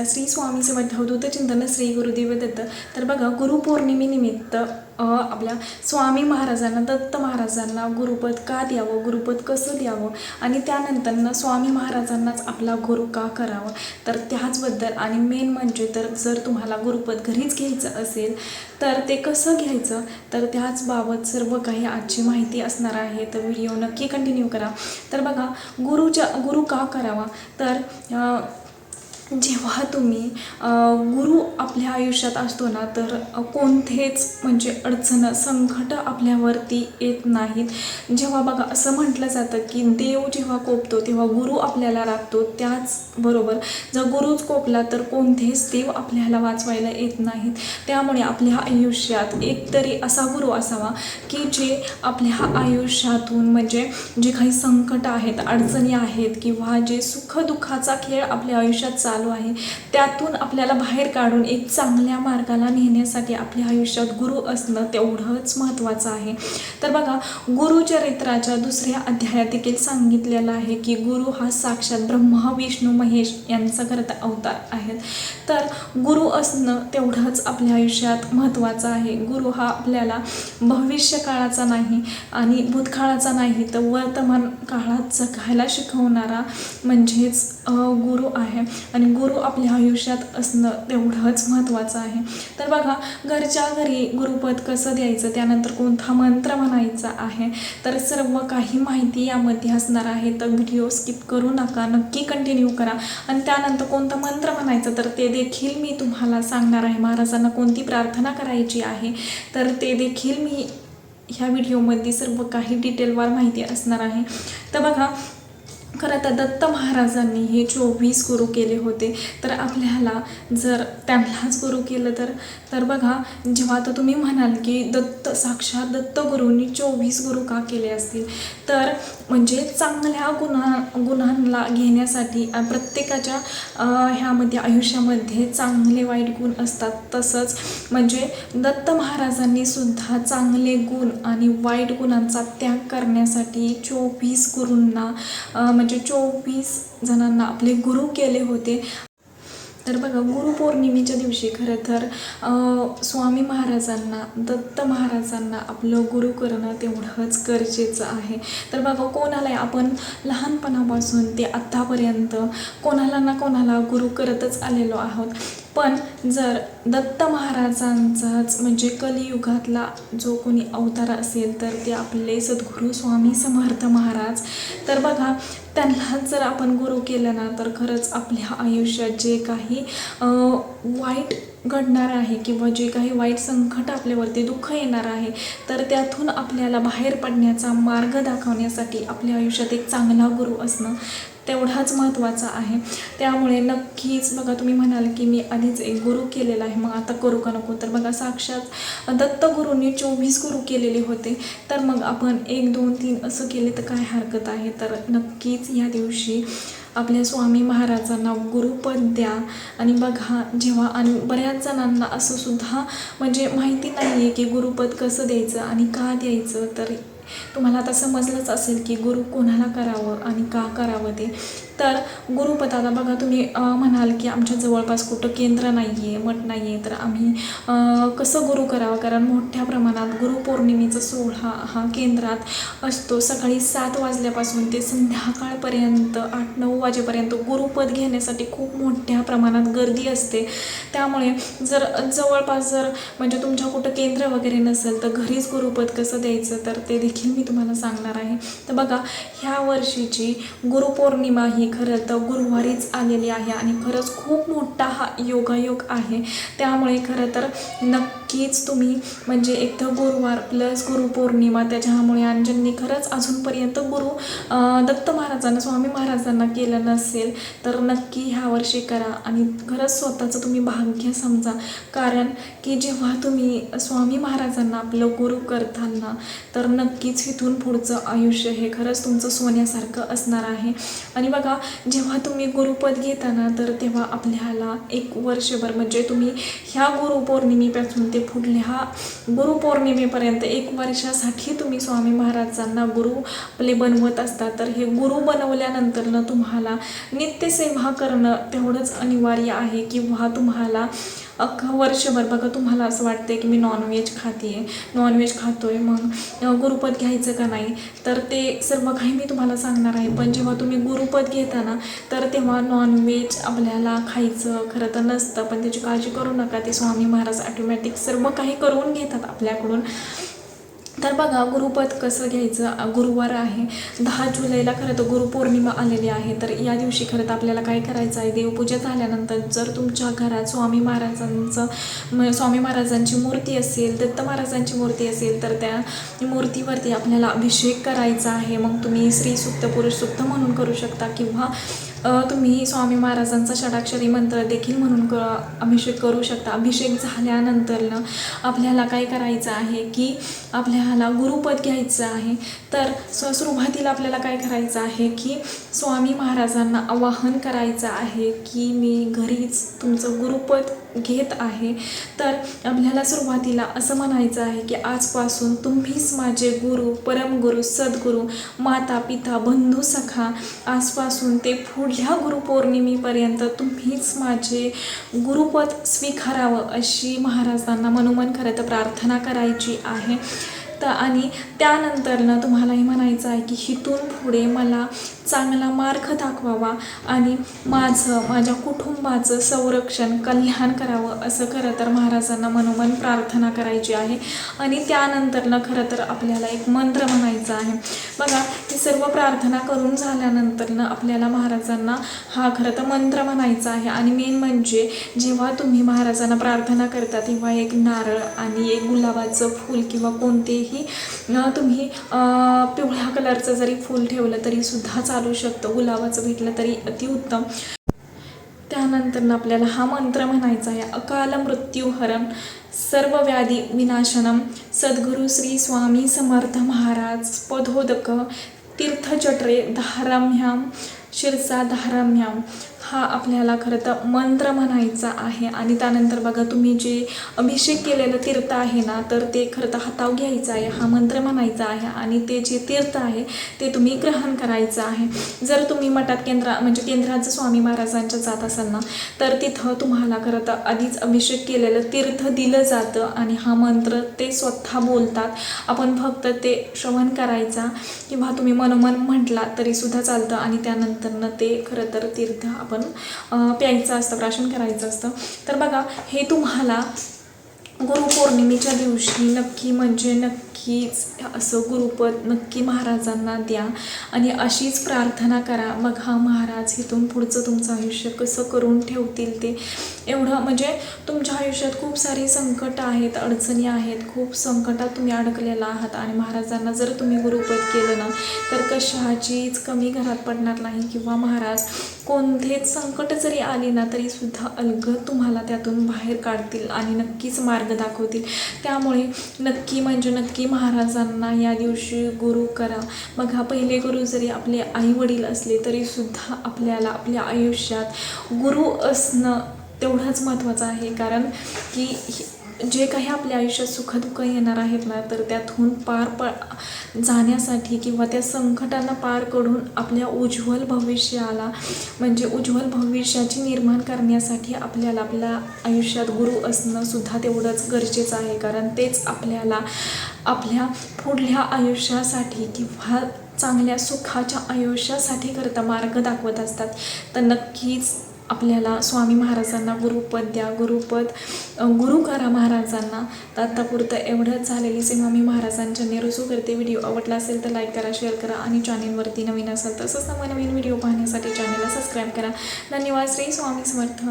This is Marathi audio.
नमस्कार श्री स्वामी सेवा अवधूत चिंतन श्री गुरुदेव दत्त. तर बघा गुरुपौर्णिमेनिमित्त आपल्या स्वामी महाराजांना दत्त महाराजांना गुरुपद का द्यावं? गुरुपद कसं द्यावं? आणि त्यानंतर स्वामी महाराजांनाच आपला गुरु का करावा? तर त्याचबद्दल आणि मेन म्हणजे तर जर तुम्हाला गुरुपद घरीच घ्यायचं असेल तर ते कसं घ्यायचं? तर त्याचबाबत सर्व काही आजची माहिती असणार आहे. तर व्हिडिओ नक्की कंटिन्यू करा. तर बघा गुरुच्या गुरु का करावा? तर जेव्हा तुम्ही गुरु आपल्या आयुष्यात असतो ना तर कोणतेच म्हणजे अडचण संकट आपल्यावरती येत नाहीत. जेव्हा बघा असं म्हटलं जातं की देव जेव्हा कोपतो तेव्हा गुरु आपल्याला लागतो त्याचबरोबर जर गुरुच कोपला तर कोणतेच देव आपल्याला वाचवायला येत नाहीत. त्यामुळे आपल्या आयुष्यात एकतरी असा गुरु असावा की जे आपल्या आयुष्यातून म्हणजे जे काही संकट आहेत अडचणी आहेत किंवा जे सुखदुःखाचा खेळ आपल्या आयुष्यात चाल आहे. त्यातून आपल्याला बाहेर काढून एक चांगल्या मार्गाला नेण्यासाठी आपल्या आयुष्यात गुरु असणं तेवढंच महत्त्वाचं आहे. तर बघा गुरुचरित्राच्या दुसऱ्या अध्यायात देखील सांगितलेलं आहे की गुरु हा साक्षात ब्रह्मा विष्णू महेश यांचा करता अवतार आहेत. तर गुरु असणं तेवढंच आपल्या आयुष्यात महत्त्वाचं आहे. गुरु हा आपल्याला भविष्य काळाचा नाही आणि भूतकाळाचा नाही तर वर्तमान काळात जगायला शिकवणारा म्हणजेच गुरु आहे. आणि गुरु आपल्या आयुष्यात असणं तेवढंच महत्त्वाचं आहे. तर बघा घरच्या घरी गुरुपद कसं द्यायचं? त्यानंतर कोणता मंत्र म्हणायचा आहे? तर सर्व काही माहिती यामध्ये असणार आहे. तर व्हिडिओ स्किप करू नका नक्की कंटिन्यू करा. आणि त्यानंतर कोणता मंत्र म्हणायचं? तर ते देखील मी तुम्हाला सांगणार आहे. महाराजांना कोणती प्रार्थना करायची आहे? तर ते देखील मी ह्या व्हिडिओमध्ये सर्व काही डिटेलवार माहिती असणार आहे. तर बघा खरं तर दत्त महाराजांनी हे चोवीस गुरु केले होते. तर आपल्याला जर त्यांनाच गुरु केलं तर तर बघा जेव्हा आता तुम्ही म्हणाल की दत्त साक्षात दत्तगुरूंनी चोवीस गुरु का केले असतील? तर म्हणजे चांगल्या गुन्हा गुणांना घेण्यासाठी प्रत्येकाच्या ह्यामध्ये आयुष्यामध्ये चांगले वाईट गुण असतात. तसंच म्हणजे दत्त महाराजांनी सुद्धा चांगले गुण आणि वाईट गुणांचा त्याग करण्यासाठी चोवीस गुरूंना म्हणजे चोवीस जणांना आपले गुरु केले होते. तर बघा गुरुपौर्णिमेच्या दिवशी खरं तर स्वामी महाराजांना दत्त महाराजांना आपलं गुरु करणं तेवढंच गरजेचं आहे. तर बघा कोणालाही आपण लहानपणापासून ते आत्तापर्यंत कोणाला ना कोणाला गुरु करतच आलेलो आहोत. पण जर दत्त महाराजांचाच म्हणजे कलियुगातला जो कोणी अवतार असेल तर ते आपले सद्गुरू स्वामी समर्थ महाराज. तर बघा त्यांना जर आपण गुरु केलं ना तर खरंच आपल्या आयुष्यात जे काही वाईट घडणार आहे किंवा जे काही वाईट संकट आपल्यावरती दुःख येणार आहे तर त्यातून आपल्याला बाहेर पडण्याचा मार्ग दाखवण्यासाठी आपल्या आयुष्यात एक चांगला गुरु असणं तेवढाच महत्त्वाचा आहे. त्यामुळे नक्कीच बघा तुम्ही म्हणाल की मी आधीच एक गुरु केलेला आहे. मग आता करू का नको? तर बघा साक्षात दत्तगुरूंनी चोवीस गुरु केलेले होते. तर मग आपण एक दोन तीन असं केले तर काय हरकत आहे? तर नक्कीच या दिवशी आपल्या स्वामी महाराजांना गुरुपद द्या. आणि बघा जेव्हा आणि बऱ्याच जणांना असं सुद्धा म्हणजे माहिती नाही आहे की गुरुपद कसं द्यायचं आणि का द्यायचं. तर तुम्हाला आता समजलंच असेल की गुरु कोणाला करावं आणि का करावं ते. तर गुरुपदाला आता बघा तुम्ही म्हणाल की आमच्या जवळपास कुठं केंद्र नाही आहे मठ नाही आहे तर आम्ही कसं गुरु करावं? कारण मोठ्या प्रमाणात गुरुपौर्णिमेचा सोहळा हा केंद्रात असतो. सकाळी सात वाजल्यापासून ते संध्याकाळपर्यंत आठ नऊ वाजेपर्यंत गुरुपद घेण्यासाठी खूप मोठ्या प्रमाणात गर्दी असते. त्यामुळे जर जवळपास जर म्हणजे तुमच्या कुठं केंद्र वगैरे नसेल तर घरीच गुरुपद कसं द्यायचं? तर ते देखील मी तुम्हाला सांगणार आहे. तर बघा ह्या वर्षीची गुरुपौर्णिमा ही खरं तर गुरुवारीच आलेली आहे आणि खरंच खूप मोठा हा योगायोग आहे. त्यामुळे खरं तर नक्कीच तुम्ही म्हणजे एक तर गुरुवार प्लस गुरुपौर्णिमा त्याच्यामुळे अंजननी खरंच अजूनपर्यंत गुरु दत्त महाराजांना स्वामी महाराजांना केलं नसेल तर नक्की ह्या वर्षी करा आणि खरंच स्वतःचं तुम्ही भाग्य समजा. कारण की जेव्हा तुम्ही स्वामी महाराजांना आपलं गुरु करताना तर नक्कीच इथून पुढचं आयुष्य हे खरंच तुमचं सोन्यासारखं असणार आहे. आणि बघा जेव्हा तुम्ही गुरुपद घेताना तर तेव्हा आपल्याला एक वर्षभर म्हणजे तुम्ही ह्या गुरुपौर्णिमेपासून ते पुढल्या गुरुपौर्णिमेपर्यंत एक वर्षासाठी तुम्ही स्वामी महाराजांना गुरु आपले बनवत असता तर हे गुरु बनवल्यानंतरनं तुम्हाला नित्यसेवा करणं तेवढंच अनिवार्य आहे किंवा तुम्हाला अख्खं वर्षभर बघा तुम्हाला असं वाटते की मी नॉनव्हेज खाते आहे नॉनव्हेज खातोय मग गुरुपद घ्यायचं का नाही? तर ते सर्व काही मी तुम्हाला सांगणार आहे. पण जेव्हा तुम्ही गुरुपद घेता ना तर तेव्हा नॉनव्हेज आपल्याला खायचं खरं तर नसतं. पण त्याची काळजी करू नका. ते स्वामी महाराज ऑटोमॅटिक सर्व काही करून घेतात आपल्याकडून. तर बघा गुरुपद कसं घ्यायचं? गुरुवार आहे. दहा जुलैला खरं तर गुरुपौर्णिमा आलेली आहे. तर या दिवशी खरं तर आपल्याला काय करायचं आहे? देवपूजा झाल्यानंतर जर तुमच्या घरात स्वामी महाराजांचं स्वामी महाराजांची मूर्ती असेल दत्त महाराजांची मूर्ती असेल तर त्या मूर्तीवरती आपल्याला अभिषेक करायचा आहे. मग तुम्ही स्त्री सुक्त पुरुष सुक्त म्हणून करू शकता किंवा तुम्ही स्वामी महाराजांचा षडाक्षरी मंत्र देखील म्हणून क अभिषेक करू शकता. अभिषेक झाल्यानंतरनं आपल्याला काय करायचं आहे की आपल्याला गुरुपद घ्यायचं आहे. तर स सुरुवातीला आपल्याला काय करायचं आहे की स्वामी महाराजांना आवाहन करायचं आहे की मी घरीच तुमचं गुरुपद घेत आहे. तर आपल्याला सुरुवातीला असं म्हणायचं आहे की आजपासून तुम्हीच माझे गुरु परमगुरु सद्गुरू माता पिता बंधू सखा आजपासून ते म्हणजे पुढल्या गुरुपौर्णिमेपर्यंत तुम्हीच माझे गुरुपद स्वीकारावं अशी महाराजांना मनोमन खरं तर प्रार्थना करायची आहे. तर आणि त्यानंतरनं तुम्हालाही म्हणायचं आहे की हिथून पुढे मला चांगला मार्ग दाखवावा आणि माझं माझ्या कुटुंबाचं संरक्षण कल्याण करावं असं खरं तर महाराजांना मनोमन प्रार्थना करायची आहे. आणि त्यानंतरनं खरं तर आपल्याला एक मंत्र म्हणायचा आहे. बघा ही सर्व प्रार्थना करून झाल्यानंतरनं आपल्याला महाराजांना हा खरं तर मंत्र म्हणायचा आहे. आणि मेन म्हणजे जेव्हा तुम्ही महाराजांना प्रार्थना करता तेव्हा एक नारळ आणि एक गुलाबाचं फूल किंवा कोणतेही तुम्ही पिवळ्या कलरचं जरी फूल ठेवलं तरी सुद्धा चालू शकतो. गुलाबाचं भेटलं तरी अतिउत्तम. त्यानंतर आपल्याला हा मंत्र म्हणायचा आहे अकाल मृत्यूहरण सर्व व्याधी विनाशनम सद्गुरू श्री स्वामी समर्थ महाराज पदोदक तीर्थचट्रे धाराम्याम शिरसा धाराम्याम हा आपल्याला खरं तर मंत्र म्हणायचा आहे. आणि त्यानंतर बघा तुम्ही जे अभिषेक केलेलं तीर्थ आहे ना तर ते खरं तर हाताव घ्यायचं आहे. हा मंत्र म्हणायचा आहे. आणि ते जे तीर्थ आहे ते तुम्ही ग्रहण करायचं आहे. जर तुम्ही मठात केंद्रा म्हणजे केंद्राचं स्वामी महाराजांच्या जात असाल ना तर तिथं तुम्हाला खरं तर आधीच अभिषेक केलेलं तीर्थ दिलं जातं. आणि हा मंत्र ते स्वतः बोलतात. आपण फक्त ते श्रवण करायचा किंवा तुम्ही मनोमन म्हटला तरीसुद्धा चालतं. आणि त्यानंतरनं ते खरं तर तीर्थ आपण अं, प्यायचं असतं प्राशन करायचं असतं. तर बघा हे तुम्हाला गुरुपौर्णिमेच्या दिवशी नक्की म्हणजे नक्कीच असं गुरुपद नक्की महाराजांना द्या आणि अशीच प्रार्थना करा मग हा महाराज इथून पुढचं तुमचं आयुष्य कसं करून ठेवतील ते? एवढं म्हणजे तुमच्या आयुष्यात खूप सारी संकट आहेत अडचणी आहेत खूप संकटात तुम्ही अडकलेला आहात आणि महाराजांना जर तुम्ही गुरुपद केलं ना तर कशाचीच कमी घरात पडणार नाही किंवा महाराज कोणतेच संकट जरी आले ना तरी सुद्धा अलगद तुम्हाला त्यातून बाहेर काढतील आणि नक्कीच मार्ग दाखवतील. त्यामुळे नक्की म्हणजे नक्की महाराजांना या दिवशी गुरु करा. मग हा पहिले गुरु जरी आपले आई वडील असले तरी सुद्धा आपल्याला आपल्या आयुष्यात गुरु असणं तेवढाच महत्त्वाचं आहे. कारण की जे काही आपल्या आयुष्यात सुखदुःख येणार आहेत ना तर त्यातून पार प जाण्यासाठी किंवा त्या संकटांना पार करून आपल्या उज्ज्वल भविष्याला म्हणजे उज्ज्वल भविष्याची निर्माण करण्यासाठी आपल्याला आपल्या आयुष्यात गुरु असणं सुद्धा तेवढंच गरजेचं आहे. कारण तेच आपल्याला आपल्या पुढल्या आयुष्यासाठी किंवा चांगल्या सुखाच्या आयुष्यासाठी करता मार्ग दाखवत असतात. तर नक्कीच आपल्याला स्वामी महाराजांना गुरुपद द्या. गुरुपद गुरु करा महाराजांना. तर आत्तापुरतं एवढंच झालेली सेवा मी महाराजांच्या रुजू करते. व्हिडिओ आवडला असेल तर लाईक करा शेअर करा आणि चॅनेलवरती नवीन असेल तसंच नवनवीन व्हिडिओ पाहण्यासाठी चॅनेलला सबस्क्राईब करा. धन्यवाद. श्री स्वामी समर्थ.